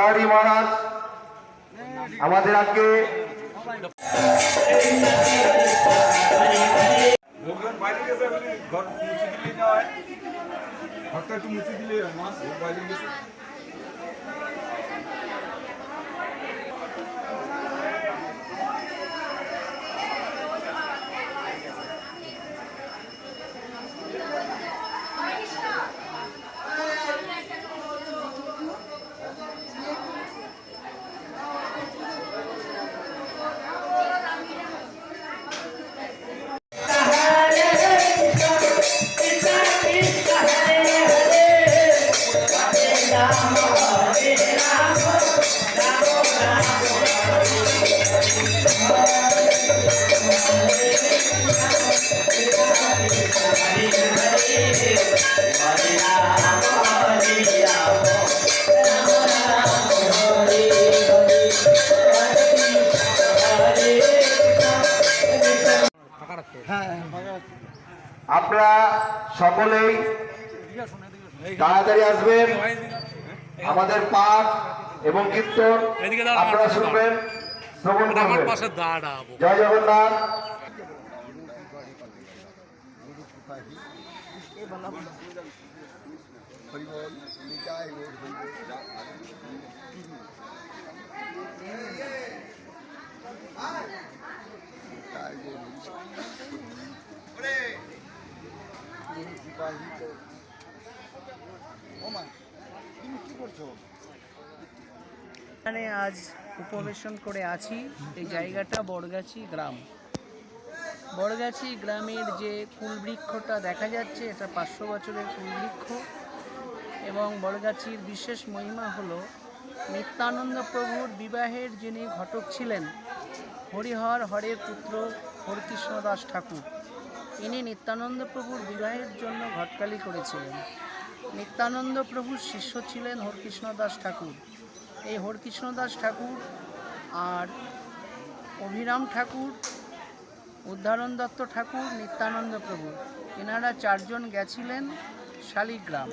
সতারি মহারাজ আমাদের আজকে লোকজন বাইরে গেছে আপনি ঘর মুছে দিলেই না হয় ঘরটা একটু মুছে দিলেই হয় মাছ ও বাইরে গেছে আপনারা সকলেই তাড়াতাড়ি আসবেন। আমাদের পাঠ এবং কীর্তন আপনারা শুনবেন শ্রবণ জয় জগন্নাথ। এখানে আজ উপবেশন করে আছি, এই জায়গাটা বড়গাছি গ্রাম। বড়গাছি গ্রামের যে কুলবৃক্ষটা দেখা যাচ্ছে, এটা পাঁচশো বছরের কুলবৃক্ষ এবং বড়গাছির বিশেষ মহিমা হলো, নিত্যানন্দ প্রভুর বিবাহের যিনি ঘটক ছিলেন, হরিহর হরের পুত্র হরকৃষ্ণ দাস ঠাকুর। ইনি নিত্যানন্দ প্রভুর বিবাহের জন্য ঘটকালি করেছিলেন। নিত্যানন্দ প্রভুর শিষ্য ছিলেন হরকৃষ্ণ দাস ঠাকুর। এই হরকৃষ্ণ দাস ঠাকুর আর অভিরাম ঠাকুর, উদ্ধারণ দত্ত ঠাকুর, নিত্যানন্দ প্রভু, এনারা চারজন গেছিলেন শালিগ্রাম,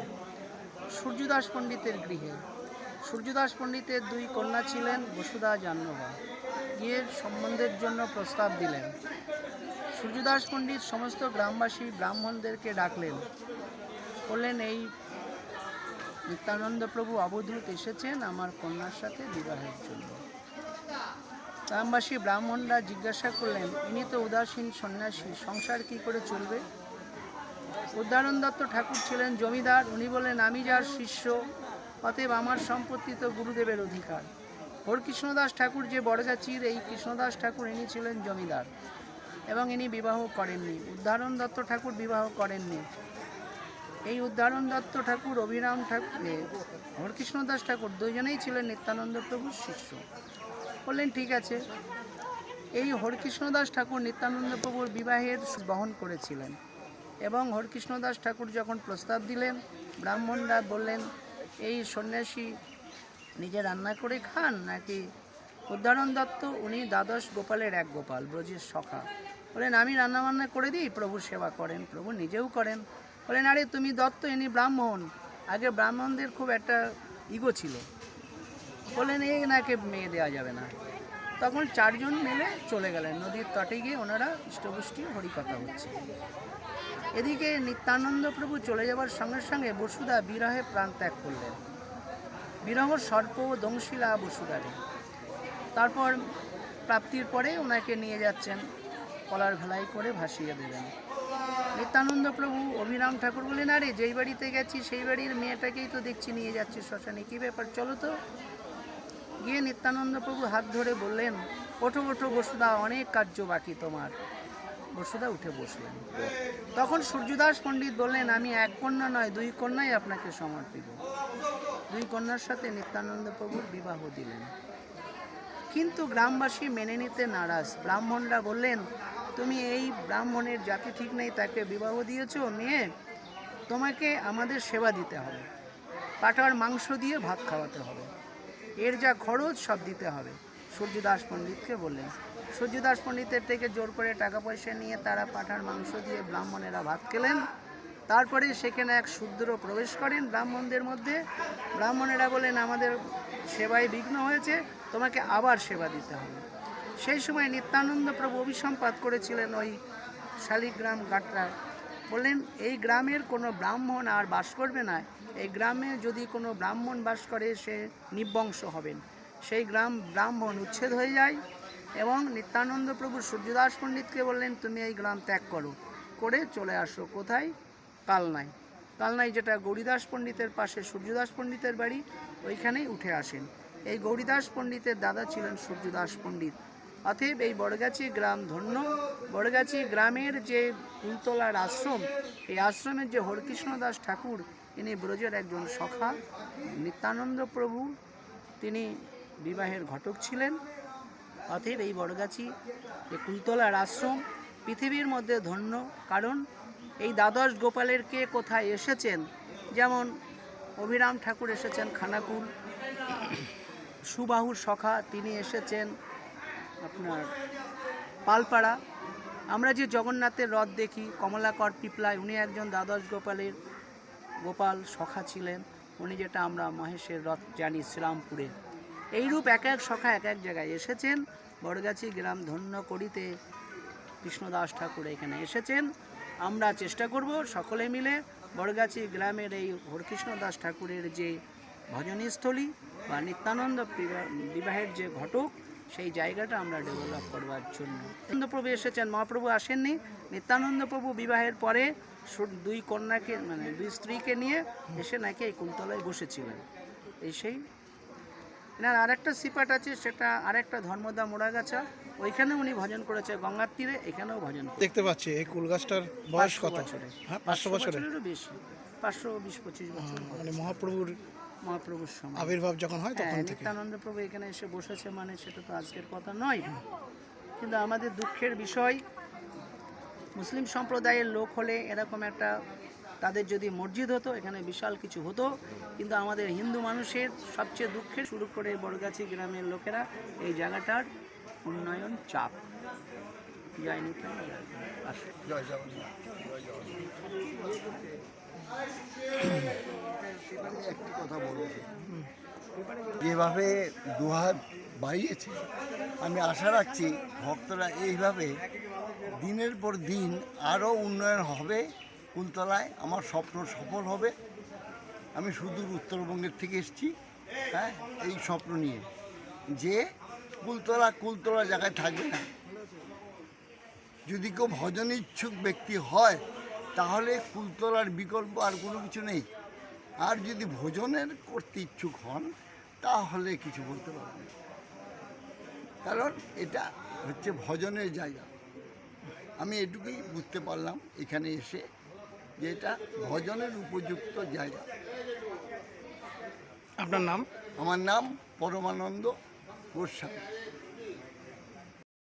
সূর্যদাস পণ্ডিতের গৃহে। সূর্যদাস পণ্ডিতের দুই কন্যা ছিলেন বসুধা জাহ্নবা। গিয়ে সম্বন্ধের জন্য প্রস্তাব দিলেন। সূর্যদাস পণ্ডিত সমস্ত গ্রামবাসী ব্রাহ্মণদেরকে ডাকলেন। বললেন, এই নিত্যানন্দ প্রভু অবধূত এসেছেন আমার কন্যার সাথে বিবাহের জন্য। গ্রামবাসী ব্রাহ্মণরা জিজ্ঞাসা করলেন, ইনি তো উদাসীন সন্ন্যাসী, সংসার কি করে চলবে? উদ্ধারণ দত্ত ঠাকুর ছিলেন জমিদার। উনি বলেন আমি যার শিষ্য, অতএব আমার সম্পত্তি তো গুরুদেবের অধিকার। হরকৃষ্ণদাস ঠাকুর যে বড়গাছির এই কৃষ্ণদাস ঠাকুর ইনি ছিলেন জমিদার এবং ইনি বিবাহ করেননি। উদ্ধারণ দত্ত ঠাকুর বিবাহ করেননি। এই উদ্ধারণ দত্ত ঠাকুর অভিরাম ঠাকুর এ, হরকৃষ্ণ ঠাকুর দুজনেই ছিলেন নিত্যানন্দ প্রভুর শিষ্য। বললেন ঠিক আছে। এই হরকৃষ্ণ দাস ঠাকুর নিত্যানন্দ প্রভুর বিবাহের বহন করেছিলেন এবং হরকৃষ্ণ দাস ঠাকুর যখন প্রস্তাব দিলেন ব্রাহ্মণরা বললেন এই সন্ন্যাসী নিজে রান্না করে খান নাকি? উদ্ধারণ দত্ত, উনি দ্বাদশ গোপালের এক গোপাল, ব্রজের সখা। বলেন, আমি রান্নাবান্না করে দিই, প্রভু সেবা করেন, প্রভু নিজেও করেন। বলেন, আরে, তুমি দত্ত, ইনি ব্রাহ্মণ। আগে ব্রাহ্মণদের খুব একটা ইগো ছিল। বললেন এই নাকে মেয়ে দেওয়া যাবে না। তখন চারজন মিলে চলে গেলেন। নদীর তটে গিয়ে ওনারা ইষ্টপুষ্টি হরিকথা হচ্ছে। এদিকে নিত্যানন্দ প্রভু চলে যাওয়ার সঙ্গে সঙ্গে বসুদা বিরহে প্রাণ ত্যাগ করলেন। বিরহ সর্প দংশিলা বসুদারে তারপর প্রাপ্তির পরে ওনাকে নিয়ে যাচ্ছেন, কলার ভেলাই করে ভাসিয়ে দেবেন। নিত্যানন্দ প্রভু অভিরাম ঠাকুর বললেন আরে, যেই বাড়িতে গেছি, সেই বাড়ির মেয়েটাকেই তো দেখছি, নিয়ে যাচ্ছি শ্মশানে, কী ব্যাপার? চলো তো। গিয়ে নিত্যানন্দ প্রভু হাত ধরে বললেন, ওঠো ওঠো, বসুদা, অনেক কার্য বাকি তোমার। বসুদা উঠে বসলেন। তখন সূর্যদাস পণ্ডিত বললেন, আমি এক কন্যা নয়, দুই কন্যাই আপনাকে সমর্পিত। দুই কন্যার সাথে নিত্যানন্দ প্রভুর বিবাহ দিলেন। কিন্তু গ্রামবাসী মেনে নিতে নারাজ। ব্রাহ্মণরা বললেন, তুমি এই ব্রাহ্মণের জাতি ঠিক নেই, তাকে বিবাহ দিয়েছ মেয়ে। তোমাকে আমাদের সেবা দিতে হবে। পাটার মাংস দিয়ে ভাত খাওয়াতে হবে। এর যা খরচ, সব দিতে হবে। সূর্যদাস পণ্ডিতকে বললেন, সূর্যদাস পণ্ডিতের থেকে জোর করে টাকা পয়সা নিয়ে তারা পাঠার মাংস দিয়ে ব্রাহ্মণেরা ভাত খেলেন। তারপরে সেখানে এক শূদ্র প্রবেশ করেন ব্রাহ্মণদের মধ্যে। ব্রাহ্মণেরা বলেন, আমাদের সেবায় বিঘ্ন হয়েছে, তোমাকে আবার সেবা দিতে হবে। সেই সময় নিত্যানন্দ প্রভু অভিসম্পাত করেছিলেন ওই শালিগ্রাম গাটরা বললেন, এই গ্রামের কোনো ব্রাহ্মণ আর বাস করবে না। এই গ্রামে যদি কোনো ব্রাহ্মণ বাস করে, সে নিবংশ হবেন। সেই গ্রাম ব্রাহ্মণ উচ্ছেদ হয়ে যায় এবং নিত্যানন্দ প্রভু সূর্যদাস পণ্ডিতকে বললেন, তুমি এই গ্রাম ত্যাগ করো। করে চলে আসো। কোথায়? কালনায় কালনায় যেটা গৌরীদাস পণ্ডিতের পাশে সূর্যদাস পণ্ডিতের বাড়ি, ওইখানেই উঠে আসেন। এই গৌরীদাস পণ্ডিতের দাদা ছিলেন সূর্যদাস পণ্ডিত। অতএব এই বড়গাছি গ্রাম ধন্য। বড়গাছি গ্রামের যে কুলতলার আশ্রম, এই আশ্রমের যে হরকৃষ্ণ দাস ঠাকুর, ইনি ব্রজের একজন সখা, নিত্যানন্দ প্রভু। তিনি বিবাহের ঘটক ছিলেন। অতএব এই বড়গাছি যে কুলতলার আশ্রম পৃথিবীর মধ্যে ধন্য, কারণ এই দ্বাদশ গোপালের কে কোথায় এসেছেন? যেমন অভিরাম ঠাকুর এসেছেন খানাকুল, সুবাহুর সখা তিনি এসেছেন আপনার পালপাড়া। আমরা যে জগন্নাথের রথ দেখি, কমলাকর পিপলায়, উনি একজন দ্বাদশ গোপালের গোপাল সখা ছিলেন। উনি যেটা আমরা মহেশের রথ জানি, শ্রীরামপুরে। এইরূপ এক এক সখা এক এক জায়গায় এসেছেন। বড়গাছি গ্রাম ধন্য করিতে কৃষ্ণদাস ঠাকুর এখানে এসেছেন। আমরা চেষ্টা করব সকলে মিলে বড়গাছি গ্রামের এই হরকৃষ্ণ দাস ঠাকুরের যে ভজনীস্থলী বা নিত্যানন্দ বিবাহের যে ঘটক, সেই জায়গাটা আমরা ডেভেলপ করবার জন্য। নিত্যানন্দপ্রভু এসেছেন, মহাপ্রভু আসেননি। নিত্যানন্দপ্রভু বিবাহের পরে দুই কন্যাকে মানে দুই স্ত্রীকে নিয়ে এসে নাকি এই কুন্তলায় বসেছিলেন। এই সেই। এনার আরেকটা সিপাট আছে, সেটা আরেকটা ধর্মদা মোড়াগাছা। ওইখানে উনি ভজন করেছে গঙ্গার তীরে এখানেও ভজন দেখতে পাচ্ছি এই কুল গাছটার বয়স কত? হ্যাঁ পাঁচশো বছরের? বছরেরও বেশি। পাঁচশো বিশ পঁচিশ বছর মানে মহাপ্রভুর মহাপ্রভুর সময়। আবির্ভাব যখন হয় হ্যাঁ তখন থেকে। নিত্যানন্দ প্রভু এখানে এসে বসেছে মানে সেটা তো আজকের কথা নয়। কিন্তু আমাদের দুঃখের বিষয় মুসলিম সম্প্রদায়ের লোক হলে এরকম একটা তাদের যদি মসজিদ হতো এখানে বিশাল কিছু হতো। কিন্তু আমাদের হিন্দু মানুষের সবচেয়ে দুঃখের শুরু করে বড়গাছি গ্রামের লোকেরা এই জায়গাটার উন্নয়ন চাপ। যায়নি কেন আসে একটি কথা বলব। যেভাবে দুহাত বাড়িয়েছে, আমি আশা রাখছি ভক্তরা এইভাবে দিনের পর দিন আরও উন্নয়ন হবে, কুলতলায় আমার স্বপ্ন সফল হবে। আমি সুদূর উত্তরবঙ্গের থেকে এসেছি হ্যাঁ এই স্বপ্ন নিয়ে। যে কুলতলা কুলতলা জায়গায় থাকবে না। যদি কেউ ভজন ইচ্ছুক ব্যক্তি হয় তাহলে কুলতলার বিকল্প আর কোনো কিছু নেই। আর যদি ভোজনের করতে ইচ্ছুক হন তাহলে কিছু বলতে পারবেন। কারণ এটা হচ্ছে ভজনের জায়গা। আমি এটুকুই বুঝতে পারলাম এখানে এসে যে এটা ভজনের উপযুক্ত জায়গা। আপনার নাম? আমার নাম পরমানন্দ। Poxa.